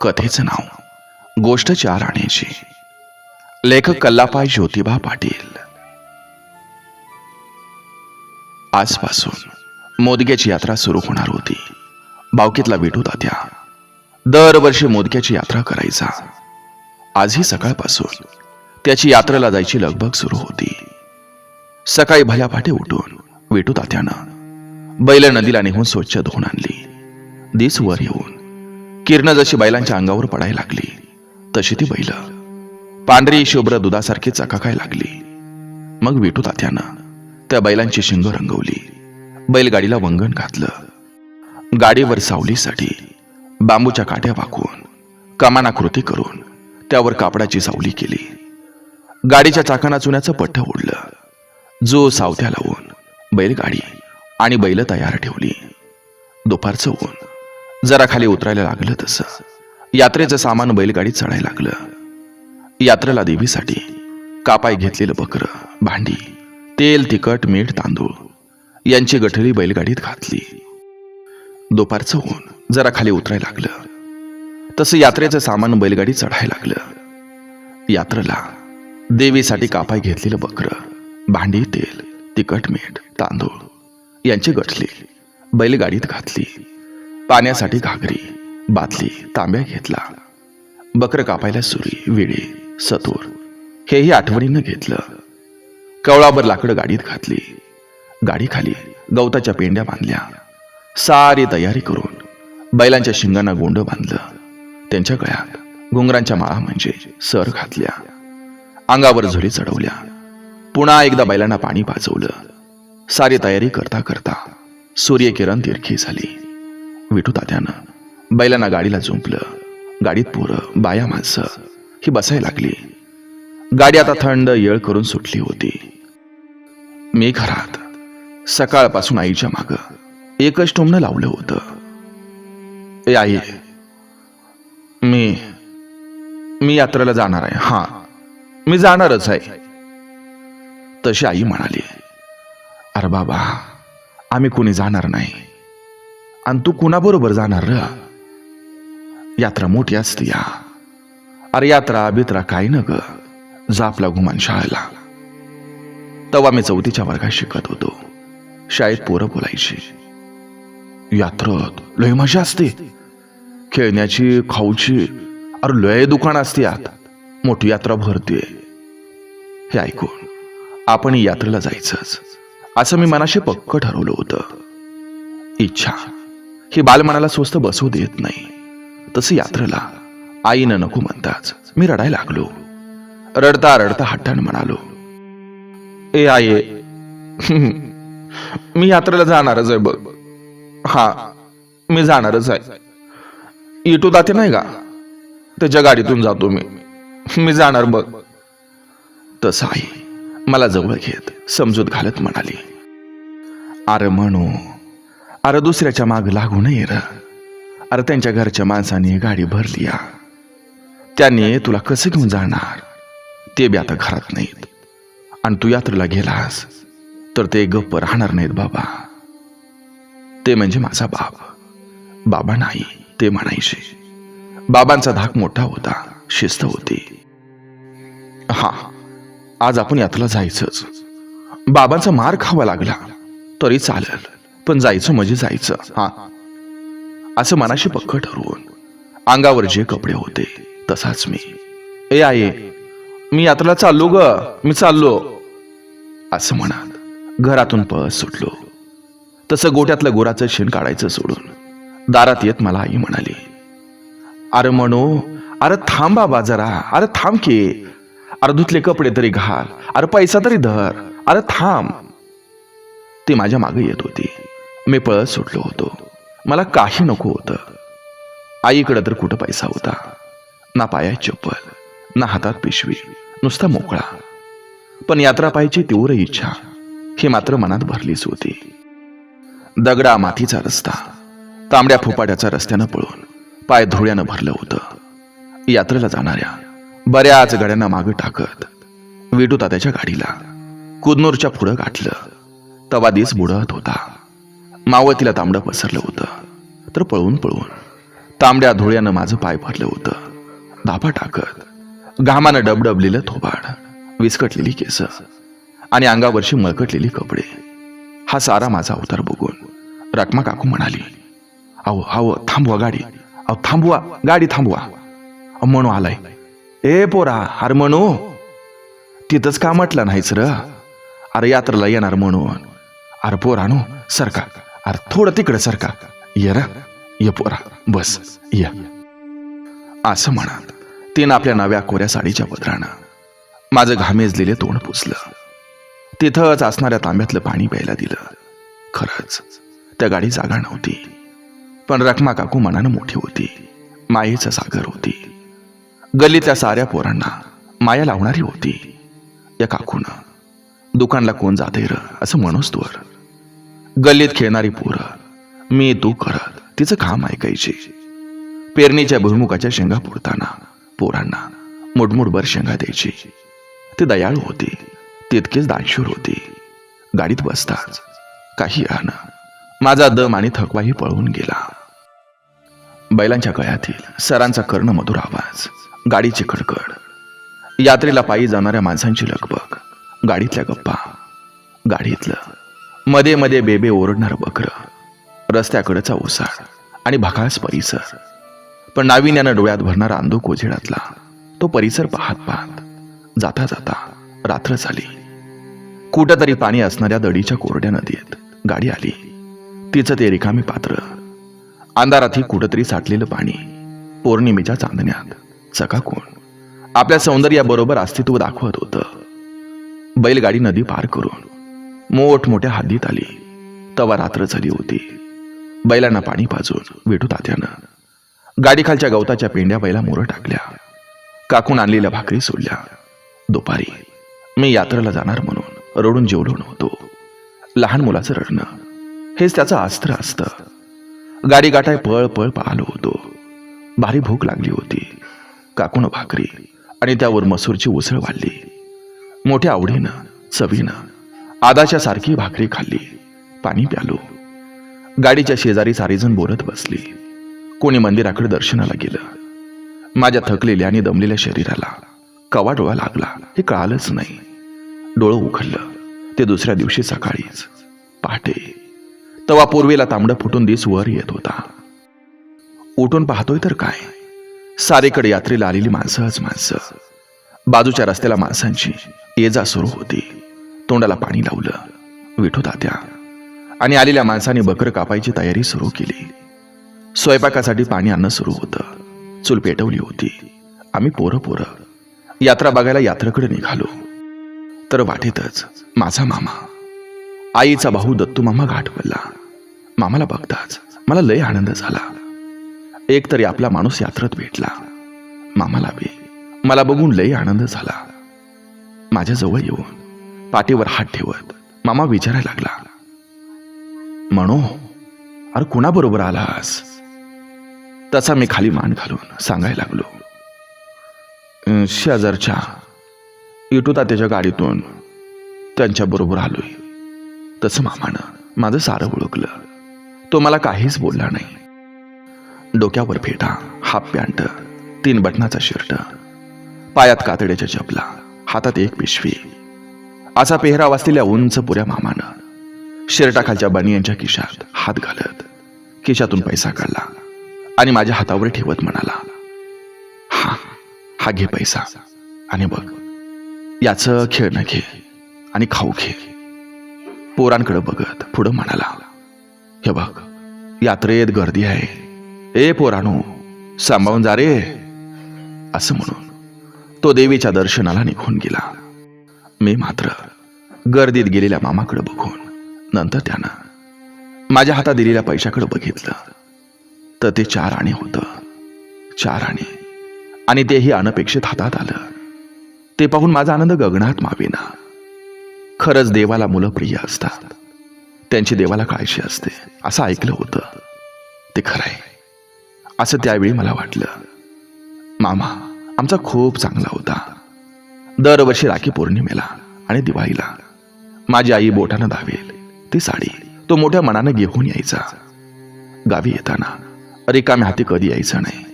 कथेचं नाव. गोष्ट चार आण्याची लेखक कल्लापाय ज्योतिबा पाटील. आजपासून मोदग्याची यात्रा सुरू होणार होती. बावकीतला विठू तात्या. दरवर्षी मोदक्याची यात्रा करायचा. आजही सकाळपासून त्याची यात्रेला जायची लगबग सुरू होती. सकाळी भल्या पाटे उठून विटू तात्यानं बैल नदीला निघून स्वच्छ धुवून आणली. दिस वर येऊन किरण जशी बैलांच्या अंगावर पडायला लागली तशी ती बैल पांढरी शुभ्र दुधासारखी चकाकाय लागली. मग विटू तात्यानं त्या बैलांची शिंग रंगवली. बैलगाडीला वंगण घातलं. गाडीवर सावलीसाठी बांबूच्या काट्या वाकवून कमानाकृती करून त्यावर कापडाची सावली केली. गाडीच्या चाकाना चुन्याचं पठ्ठ ओढलं. जो सावत्या लावून बैलगाडी आणि बैल तयार ठेवली. दुपारचं ऊन. जरा खाली उतरायला लागलं तसं. यात्रेचं सामान बैलगाडीत चढायला लागलं. यात्रेला देवीसाठी कापाय घेतलेलं बकरं भांडी तेल तिखट मीठ तांदूळ यांची गठरी बैलगाडीत घातली. दुपारचं ऊन जरा खाली उतरायला लागलं. तसं यात्रेचं सामान बैलगाडीत चढायला लागलं. यात्रेला देवीसाठी कापाय घेतलेलं बकरं भांडी तेल तिखट मीठ तांदूळ यांची गठली बैलगाडीत घातली. पाण्यासाठी घागरी बादली तांब्या घेतला. बकर कापायला सुरी विळी सतूर हेही आठवणीनं घेतलं. कवळाभर लाकडं गाडीत घातली. गाडीखाली गवताच्या पेंड्या बांधल्या. सारी तयारी करून बैलांच्या शिंगांना गोंड बांधलं. त्यांच्या गळ्यात घुंगरांच्या माळा म्हणजे सर घातल्या. अंगावर झुली चढवल्या. पुन्हा एकदा बैलांना पाणी पाजवलं. सारी तयारी करता करता सूर्यकिरण तिरखी झाली. विठू तात्यानं बैलांना गाडीला झुंपलं. गाडीत पोरं बाया माणसं ही बसायला लागली. गाडी आता थंड येळ करून सुटली होती. मी घरात सकाळपासून आईच्या माग एकच टोमणं लावलं होतं. ए आई मी मी यात्रेला जाणार आहे. हा मी जाणारच आहे. तशी आई म्हणाली अरे बाबा आम्ही कोणी जाणार नाही. आणि तू कुणाबरोबर जाणार र? यात्रा मोठी असते या. अरे यात्रा बित्रा काय न ग? जा घुमान शाळेला. तवा मी चौथीच्या वर्गात शिकत होतो. शाळेत पोरं बोलायची. यात्रात लय मजा असते. खेळण्याची खाऊची. अरे लय दुकान असते यात. मोठी यात्रा भरते. हे ऐकून आपण यात्रेला जायचंच. असं मी मनाशी पक्क ठरवलं होतं. इच्छा. ही बालमनाला स्वस्त बसवू देत नाही. तसं यात्रेला आईनं नको म्हणताच मी रडायला लागलो. रडता रडता हट्टान म्हणालो ए आई मी यात्रेला जाणारच आहे बघ. हा मी जाणारच आहे. इटू दाते नाही का? त्याच्या गाडीतून जातो मी. मी जाणार बघ. तसं आई मला जवळ घेत समजूत घालत म्हणाली अरे म्हणू अरे दुसऱ्याच्या माग लागू नये र. अरे त्यांच्या घरच्या माणसाने गाडी भरली या त्यांनी तुला कसं घेऊन जाणार? ते बी आता घरात नाहीत. आणि तू यात्रेला गेलास तर ते गप्प राहणार नाहीत बाबा. ते म्हणजे माझा बाप. बाबा नाही ते म्हणायचे. बाबांचा धाक मोठा होता शिस्त होती. हा आज आपण यात्रेला जायचंच. बाबांचा मार खावा लागला तरी चालेल. पण जायचं म्हणजे जायचं. हा. असं मनाशी पक्क ठरवून अंगावर जे कपडे होते तसाच मी. ए आई मी यात्रेला चाललो ग. मी चाललो. असं म्हणत घरातून पळत सुटलो. तसं गोट्यातलं गोराचं शेण काढायचं सोडून दारात येत मला आई म्हणाली अरे म्हणू अरे थांब बाबा जरा. अरे थांब की. अरे धुतले कपडे तरी घाल. अरे पैसा तरी धर. अरे थांब. ती माझ्या मागे येत होती. मी पळत सुटलो होतो. मला काही नको होतं. आईकडं तर कुठं पैसा होता? ना पायात चप्पल ना हातात पिशवी नुसता मोकळा. पण यात्रा पाहायची तीव्र इच्छा ही मात्र मनात भरलीच होती. दगडा मातीचा रस्ता तांबड्या फुपाट्याचा रस्त्यानं पळून पाय धुळ्यानं भरलं होतं. यात्रेला जाणाऱ्या बऱ्याच गाड्यांना मागं टाकत विटूता त्याच्या गाडीला कुदनूरच्या पुढं गाठलं. तवा दिस बुडत होता. मावतीला तांबडं पसरलं होतं. तर पळून पळून तांबड्या धुळ्यानं माझं पाय भरलं होतं. धापा टाकत घामानं डबडबलेलं थोबाड विस्कटलेली केस आणि अंगावरची मळकटलेली कपडे. हा सारा माझा अवतार बघून रकमा काकू म्हणाली अहो अहो थांबवा गाडी. अहो थांबवा गाडी थांबवा. म्हणू आलाय. ए पोरा अरे म्हणू तिथंच का म्हटलं नाहीच र? अरे यात्रेला येणार म्हणून. अरे पोरानो सरका अरे थोडं तिकडे सरका ये रा. ये पोरा. बस. ये. असं म्हणत तिनं आपल्या नव्या कोऱ्या साडीच्या पदरानं माझं घामेजलेले तोंड पुसलं. तिथंच असणाऱ्या तांब्यातलं पाणी प्यायला दिलं. खरंच त्या गाडी जागा नव्हती. पण रखमा काकू मनानं मोठी होती. मायेचा सागर होती. गल्लीतल्या साऱ्या पोरांना माया लावणारी होती. या काकूनं दुकानला कोण जाते र? असं म्हणूस तोर गल्लीत खेळणारी पोरं. मी तू करत तिचं काम ऐकायची. पेरणीच्या भुईमुखाच्या शेंगा पुरताना पोरांना मोठमोठभर शेंगा द्यायची. ते दयाळू होती तितकीच दानशूर होती. गाडीत बसताच काही आण माझा दम आणि थकवाही पळवून गेला. बैलांच्या गळ्यातील सरांचा कर्णमधुर आवाज गाडीची खडखड. यात्रेला पायी जाणाऱ्या माणसांची लगबग गाडीतल्या गप्पा गाडीतलं मध्ये मध्ये बेबे ओरडणारं बकरं रस्त्याकडचा ओसाड आणि भकास परिसर. पण नाविन्यानं डोळ्यात भरणारा अंधो कोझेडातला तो परिसर पाहत पाहत जाता जाता रात्र झाली. कुठंतरी पाणी असणाऱ्या दडीच्या कोरड्या नदीत गाडी आली. तिचं ते रिकामी पात्र. अंधारातही कुठंतरी साठलेलं पाणी पौर्णिमेच्या चांदण्यात. चकाकून आपल्या सौंदर्याबरोबर अस्तित्व दाखवत होतं. बैलगाडी नदी पार करून मोठमोठ्या हद्दीत आली. तवा रात्र झाली होती. बैलांना पाणी पाजून विठू तात्यानं गाडीखालच्या गवताच्या पेंड्या बैला मोरं टाकल्या. काकून आणलेल्या भाकरी सोडल्या. दुपारी मी यात्रेला जाणार म्हणून रडून जेवलो नव्हतो. लहान मुलाचं रडणं. हेच त्याचं अस्त्र असतं. गाडी गाठाय पळ पळ पाहलो होतो. भारी भूक लागली होती. काकून भाकरी आणि त्यावर मसूरची उसळ वाढली. मोठ्या आवडीनं चवीनं आदाच्या सारखी भाकरी खाल्ली. पाणी प्यालो. गाडीच्या शेजारी सारीजण बोलत बसली. कोणी मंदिराकडे दर्शनाला गेलं. माझ्या थकलेल्या आणि दमलेल्या शरीराला कवा डोळा लागला. हे कळालंच नाही. डोळं उघडलं ते दुसऱ्या दिवशी सकाळीच. पहाटे. तवा पूर्वेला तांबडं फुटून दिस वर येत होता. उठून पाहतोय तर काय? सारेकडे यात्रेला आलेली माणसंच माणसं. बाजूच्या रस्त्याला माणसांची ये जा सुरू होती. तोंडाला पाणी लावलं. विठू तात्या आणि आलेल्या माणसाने बकर कापायची तयारी सुरू केली. स्वयंपाकासाठी पाणी आणणं सुरू होतं. चूल पेटवली होती. आम्ही पोरं पोरं यात्रा बघायला यात्रेकडे निघालो. तर वाटेतच माझा मामा आईचा भाऊ दत्तू मामा घाट पडला. मामाला बघताच मला लय आनंद झाला. एक तरी आपला माणूस यात्रेत भेटला. मामाला बी मला बघून लय आनंद झाला. माझ्याजवळ येऊन पाठीवर हात ठेवत मामा विचारायला लागला म्हणू अरे कुणाबरोबर आलास? तसा मी खाली मान घालून सांगायला लागलो शेजारच्या इटू तात्याच्या गाडीतून त्यांच्याबरोबर आलोय. तसं मामानं माझं सारं ओळखलं. तो मला काहीच बोलला नाही. डोक्यावर फेटा हाफ पॅन्ट तीन बटनाचा शर्ट पायात कातड्याच्या चपला हातात एक पिशवी असा पेहराव असलेल्या उंच पुऱ्या मामानं शर्टाखालच्या बनियांच्या खिशात हात घालत खिशातून पैसा काढला आणि माझ्या हातावर ठेवत म्हणाला हा हा घे पैसा आणि बघ याचं खेळणं घे आणि खाऊ घे. पोरांकडे बघत पुढं म्हणाला हे बघ यात्रेत गर्दी आहे. ए पोरानो सांभाळून जा रे. असं म्हणून तो देवीच्या दर्शनाला निघून गेला. मी मात्र गर्दीत गेलेल्या मामाकडे बघून नंतर त्यानं माझ्या हातात दिलेल्या पैशाकडे बघितलं. तर ते चार आणे होतं. चार आणे. आणि तेही अनपेक्षित हातात आलं. ते पाहून माझा आनंद गगनात मावेना. खरंच देवाला मुलं प्रिय असतात. त्यांची देवाला काळजी असते. असं ऐकलं होतं. ते खरंय. असं त्यावेळी मला वाटलं. मामा आमचा खूप चांगला होता. दरवर्षी राखी पौर्णिमेला आणि दिवाळीला. माझी आई बोटानं धावेल ती साडी तो मोठ्या मनानं घेऊन यायचा. गावी येताना रिकाम्या हाती कधी यायचं नाही.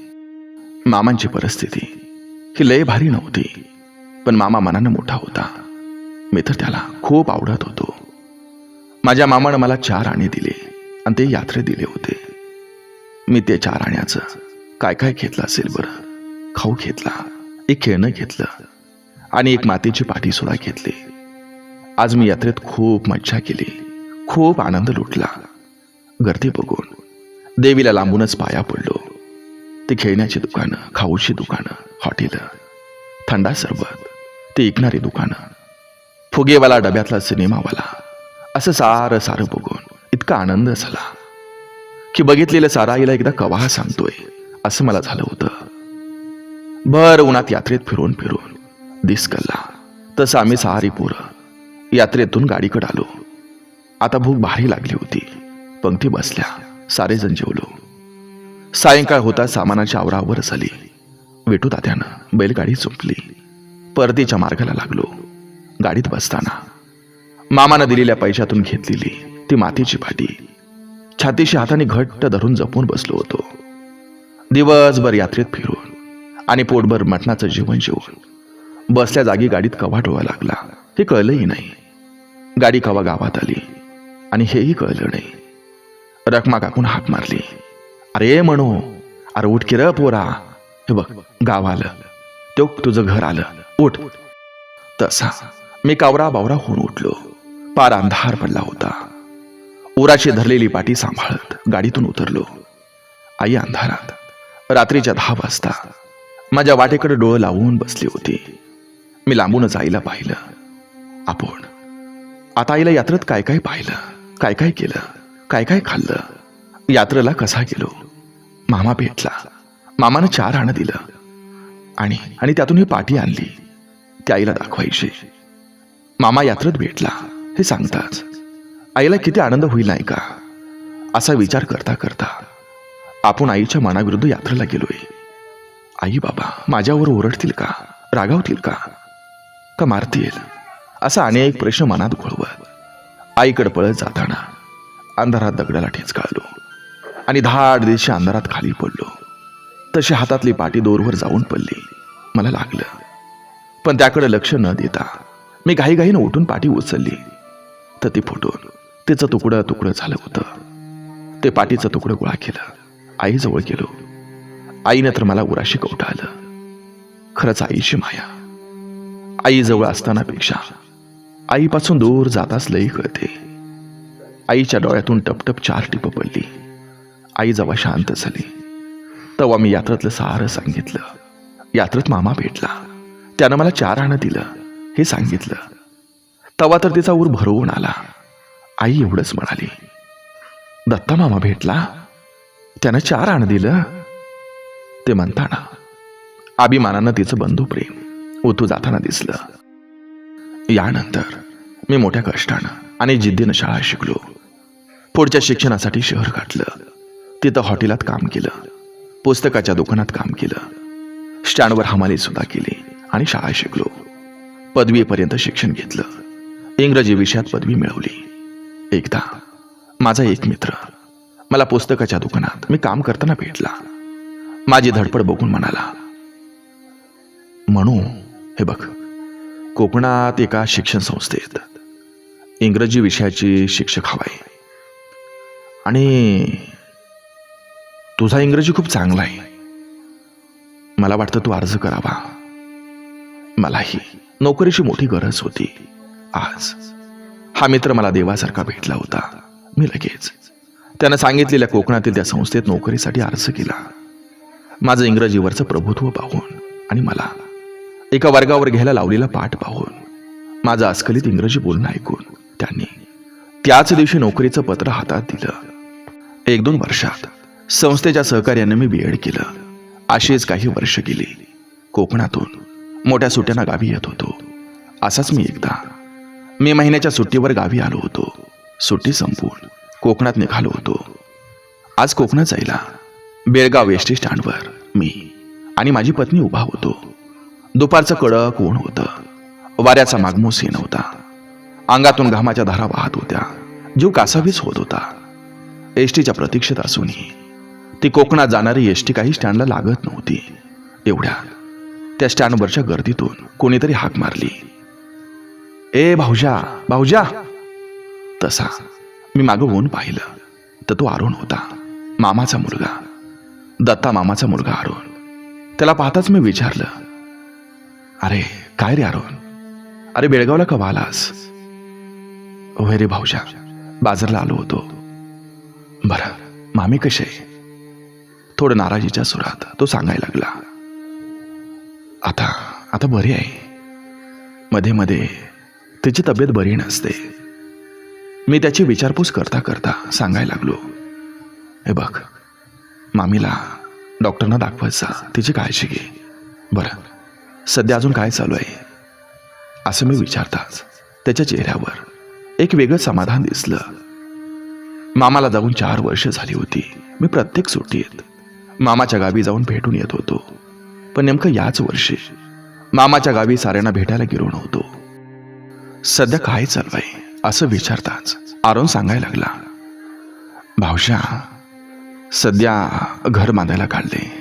मामांची परिस्थिती ही लय भारी नव्हती पण मामा मनानं मोठा होता. मी तर त्याला खूप आवडत होतो. माझ्या मामानं मला चार आणे दिले आणि ते यात्रे दिले होते. मी ते चार आण्याचं काय काय घेतलं असेल बरं? खाऊ घेतला एक खेळणं घेतलं आणि एक मातीची पाठी सुद्धा घेतली. आज मी यात्रेत खूप मज्जा केली. खूप आनंद लुटला. गर्दी बघून देवीला लांबूनच पाया पडलो. ते खेळण्याची दुकानं खाऊची दुकानं हॉटेल थंडा सरबत ते ऐकणारी दुकानं फुगेवाला डब्यातला सिनेमावाला असं सारं सारं बघून इतका आनंद झाला की बघितलेलं साराईला एकदा कवाहा सांगतोय असं मला झालं होतं. भर उन्हात यात्रेत फिरून फिरून दिस कल्ला तसं आम्ही सहारी पोरं यात्रेतून गाडीकडे आलो. आता भूक भारी लागली होती. पंक्ती बसल्या सारेजण जेवलो. सायंकाळ होता सामानाची आवरावर झाली. वेटू तात्यानं बैलगाडी चुंपली. परतीच्या मार्गाला लागलो. गाडीत बसताना मामानं दिलेल्या पैशातून घेतलेली ती मातीची पाटी. छातीशी हाताने घट्ट धरून जपून बसलो होतो. दिवसभर यात्रेत फिरून आणि पोटभर मटणाचं जेवण जेवून बसल्या जागी गाडीत कवा डोळा लागला? हे कळलंही नाही. गाडी कवा गावात आली? आणि हेही कळलं नाही. रखमा काकून हाक मारली. अरे म्हणू अरे उठ किर र पोरा. हे बघ गाव आलं. तो तुझं घर आलं. उठ. तसा मी कावरा बावरा होऊन उठलो. पार अंधार पडला होता. उराची धरलेली पाटी सांभाळत गाडीतून उतरलो. आई अंधारात. रात्रीच्या दहा वाजता. माझ्या वाटेकडे डोळं लावून बसली होती. मी लांबूनच आईला पाहिलं. आपण. आता आईला यात्रेत काय काय पाहिलं? काय काय केलं? काय काय खाल्लं? यात्रेला कसा गेलो? मामा भेटला. मामानं चार आणं दिलं. आणि आणि त्यातून ही पाठी आणली. ती आईला दाखवायची. मामा यात्रेत भेटला. हे सांगताच आईला किती आनंद होईल नाही का? असा विचार करता करता आपण आईच्या मनाविरुद्ध यात्रेला गेलोय. आई बाबा माझ्यावर ओरडतील का? रागावतील का? का मारतील? असा अनेक प्रश्न मनात घोळवत. आईकडे पळत जाताना अंधारात दगडाला ठेचकाळलो आणि धाड दिवशी अंधारात खाली पडलो. तशी हातातली पाटी दोरवर जाऊन पडली. मला लागलं. पण त्याकडे लक्ष न देता मी घाईघाईनं उठून पाठी उचलली. तर ती फुटून तिचं तुकडं तुकडं झालं होतं. ते पाठीचं तुकडं गोळा केलं. आईजवळ गेलो. आईनं तर मला उराशी कवटाळलं. खरंच आईची माया. आईजवळ असतानापेक्षा. आईपासून दूर जाताच लई कळते. आईच्या डोळ्यातून टपटप चार टिपं पडली. आई जेव्हा शांत झाली. तेव्हा मी यात्रेतलं सारं सांगितलं. यात्रेत मामा भेटला. त्यानं मला चार आणं दिलं. हे सांगितलं. तेव्हा तर तिचा ऊर भरवून आला. आई एवढंच म्हणाली. दत्ता मामा भेटला? त्यानं चार आणं दिलं? ते म्हणताना अभिमानानं तिचं बंधू प्रेम. ओतू जाताना दिसलं. यानंतर मी मोठ्या कष्टानं आणि जिद्दीनं शाळा शिकलो. पुढच्या शिक्षणासाठी शहर गाठलं. तिथं हॉटेलात काम केलं. पुस्तकाच्या दुकानात काम केलं. स्टँडवर हमाली सुद्धा केली आणि शाळा शिकलो. पदवीपर्यंत शिक्षण घेतलं. इंग्रजी विषयात पदवी मिळवली. एकदा माझा एक मित्र मला पुस्तकाच्या दुकानात मी काम करताना भेटला. माझी धडपड बघून म्हणाला म्हणू हे बघ कोकणात एका शिक्षण संस्थेत इंग्रजी विषयाची शिक्षक हवाय आणि तुझा इंग्रजी खूप चांगला आहे. मला वाटतं तू अर्ज करावा. मलाही. नोकरीची मोठी गरज होती. आज हा मित्र मला देवासारखा भेटला होता. मी लगेच त्यानं सांगितलेल्या कोकणातील त्या संस्थेत नोकरीसाठी अर्ज केला. माझं इंग्रजीवरचं प्रभुत्व पाहून आणि मला एका वर्गावर घ्यायला लावलेला पाठ पाहून माझं अस्खलित इंग्रजी बोलणं ऐकून त्यांनी त्याच दिवशी नोकरीचं पत्र हातात दिलं. एक दोन वर्षात संस्थेच्या सहकार्यानं मी बी एड केलं. अशीच काही वर्ष गेली. कोकणातून मोठ्या सुट्ट्यांना गावी येत होतो. असाच मी एकदा. मे महिन्याच्या सुट्टीवर गावी आलो होतो. सुट्टी संपून कोकणात निघालो होतो. आज कोकणात जायला बेळगाव एस टी स्टँडवर मी आणि माझी पत्नी उभा होतो. दुपारचं कडक ऊन होतं. वाऱ्याचा मागमूस येत नव्हता. अंगातून घामाच्या धारा वाहत होत्या. जीव कासावीस होत होता. एसटीच्या प्रतीक्षेत असूनही ती कोकणात जाणारी एसटी काही स्टँडला लागत नव्हती. एवढ्या त्या स्टँडवरच्या गर्दीतून कोणीतरी हाक मारली. ए भाऊजा भाऊजा. तसा मी मागं होऊन पाहिलं तर तो अरुण होता मामाचा मुलगा. दत्ता मामाचा मुलगा अरुण त्याला पाहताच मी विचारलं अरे काय रे अरुण? अरे बेळगावला कवा आलास होय रे भाऊजा बाजारला आलो होतो. बरं मामी कसे? थोडं नाराजीच्या सुरात तो सांगायला लागला. आता आता बरी आहे. मध्ये मध्ये तिची तब्येत बरी नसते. मी त्याची विचारपूस करता करता सांगायला लागलो. हे बघ मामीला डॉक्टरना दाखवायचा तिची काळजी घे. बरं. सध्या अजून काय चालू आहे? असं मी विचारताच त्याच्या चेहऱ्यावर एक वेगळं समाधान दिसलं. मामाला जाऊन चार वर्ष झाली होती. मी प्रत्येक सुट्टीत मामाच्या गावी जाऊन भेटून येत होतो. पण नेमकं याच वर्षी मामाच्या गावी साऱ्यांना भेटायला गेलो नव्हतो. सध्या काय चालू आहे? असं विचारताच आरोन सांगायला लागला भावशा सध्या घर बांधायला काढले.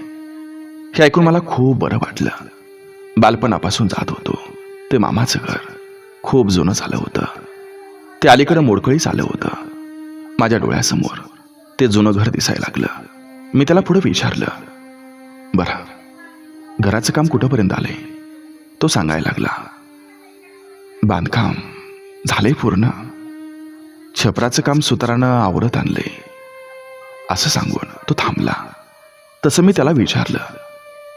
हे ऐकून मला खूप बरं वाटलं. बालपणापासून जात होतो. ते मामाचं घर खूप जुनं झालं होतं. ते अलीकडं मोडकळीच आलं होतं. माझ्या डोळ्यासमोर ते जुनं घर दिसायला लागलं. मी त्याला पुढे विचारलं बरं घराचं काम कुठंपर्यंत आलंय? तो सांगायला लागला बांधकाम झालंय पूर्ण. छपराचं काम सुतारानं आवरत आणले असं सांगून तो थांबला. तसं मी त्याला विचारलं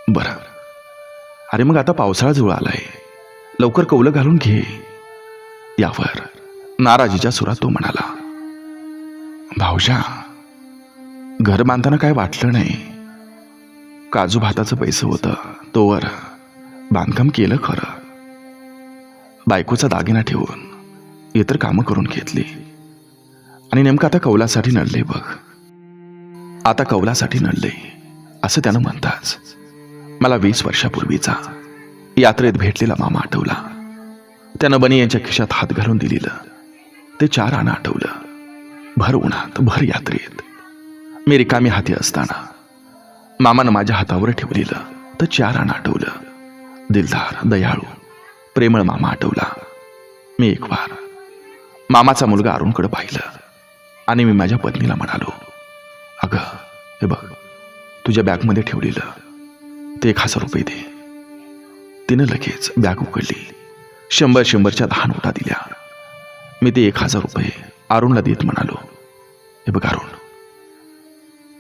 बरं अरे मग आता पावसाळा जवळ आलाय. लवकर कौलं घालून घे. यावर नाराजीच्या सुरात तो म्हणाला भाऊजा घर बांधताना काय वाटलं नाही? काजू भाताचं पैसे होतं. तोवर बांधकाम केलं खरं. बायकोचा दागिना ठेवून इतर कामं करून घेतली. आणि नेमकं आता कौलासाठी नडले बघ. आता कौलासाठी नडले असं त्यानं म्हणताच. मला वीस वर्षापूर्वीचा यात्रेत भेटलेला मामा आठवला. त्यानं बनी यांच्या खिशात हात घालून दिलेलं. ते चार आणं आठवलं. भर उन्हात भर यात्रेत. मी रिकामी हाती असताना मामानं माझ्या हातावर ठेवलेलं तर चार आणं आठवलं. दिलदार दयाळू प्रेमळ मामा आठवला. मी एक वार मामाचा मुलगा अरुणकडे पाहिलं आणि मी माझ्या पत्नीला म्हणालो अगं हे बघ तुझ्या बॅगमध्ये ठेवलेलं ते एक हजार रुपये दे. तिनं लगेच बॅग उघडली. शंभर शंभरच्या दहा नोटा दिल्या. मी ते एक हजार रुपये अरुणला देत म्हणालो हे बघ अरुण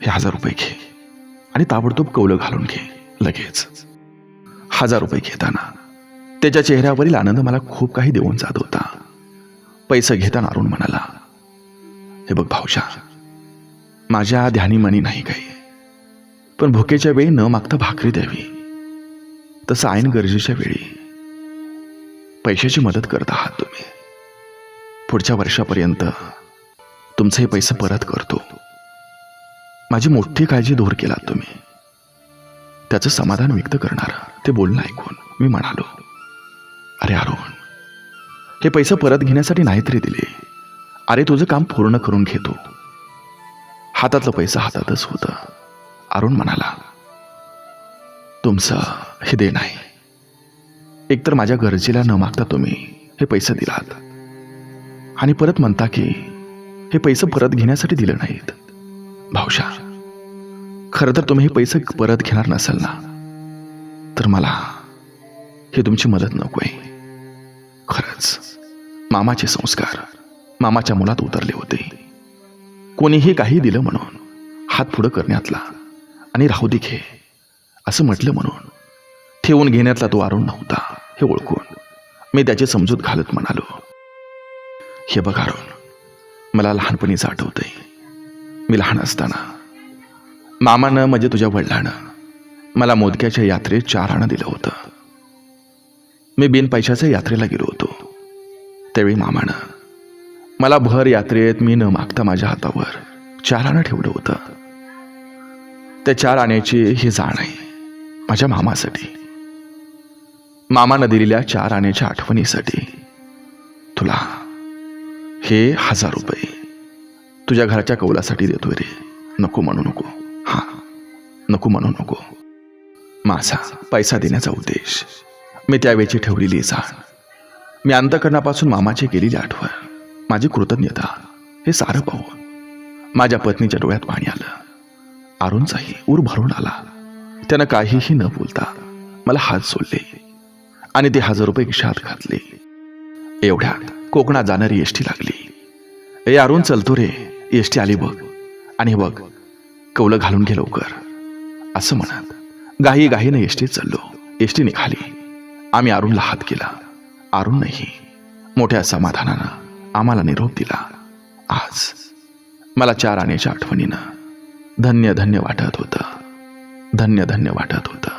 हे हजार रुपये घे आणि ताबडतोब कौलं घालून घे लगेच. हजार रुपये घेताना त्याच्या चेहऱ्यावरील आनंद मला खूप काही देऊन जात होता. पैसे घेताना अरुण म्हणाला हे बघ भाऊशा माझ्या ध्यानीमनी नाही काही. पण भुकेच्या वेळी न मागता भाकरी द्यावी. तसं ऐन गरजेच्या वेळी पैशाची मदत करत आहात तुम्ही. पुढच्या वर्षापर्यंत तुमचे हे पैसे परत करतो. माझी मोठी काळजी दूर केलात तुम्ही. त्याचं समाधान व्यक्त करणार ते बोलणं ऐकून मी म्हणालो अरे अरुण हे पैसे परत घेण्यासाठी नाही तरी दिले. अरे तुझं काम पूर्ण करून घेतो. हातातलं पैसा हातातच होतं. अरुण म्हणाला तुमचं हे दे नाही एकतर माझ्या गरजेला न मागता तुम्ही हे पैसे दिलात. आणि परत म्हणता की हे पैसे परत घेण्यासाठी दिले नाहीत. भाऊशा खरं तर तुम्ही हे पैसे परत घेणार नसाल ना? तर मला हे तुमची मदत नको आहे. खरंच मामाचे संस्कार मामाच्या मुलात उतरले होते. कोणीही काही दिलं म्हणून हात पुढं करण्यातला आणि राहू दे घे असं म्हटलं म्हणून. ठेवून घेण्यातला तो आरुण नव्हता हे ओळखून. मी त्याची समजूत घालत म्हणालो हे बघ आरोण मला लहानपणीच आठवतंय. मी लहान असताना मामानं म्हणजे तुझ्या वडिलानं मला मोदक्याच्या यात्रेत चार आणं दिलं होतं. मी बिन पैशाच्या यात्रेला गेलो होतो. त्यावेळी मामानं मला भर यात्रेत मी न मागता माझ्या हातावर चार आणं ठेवलं होतं. त्या चार आण्याची ही जाण आहे माझ्या मामासाठी. मामानं दिलेल्या चार आण्याच्या आठवणीसाठी तुला हे हजार रुपये तुझ्या घराच्या कौलासाठी देतोय रे. नको म्हणू नको. हां नको म्हणू नको. माझा पैसा देण्याचा उद्देश मी त्यावेळची ठेवलेली जाण. मी अंतकरणापासून मामाची केलेली आठवण. माझी कृतज्ञता. हे सारं पाहून माझ्या पत्नीच्या डोळ्यात पाणी आलं. अरुणचाही ऊर भरून आला. त्यानं काहीही न बोलता मला हात सोडले आणि ते हजार रुपये खिशात घातले. एवढ्यात कोकणात जाणारी एसटी लागली. ए अरुण चलतो रे. एसटी आली बघ. आणि बघ कौलं घालून घे लवकर. असं म्हणत गाई गाईनं एसटीत चाललो. एसटी निघाली. आम्ही अरुणला हात केला. अरुणनेही मोठ्या समाधानानं आम्हाला निरोप दिला. आज मला चार आण्याच्या आठवणीनं धन्य धन्य वाटत होतं. धन्य धन्य वाटत होतं.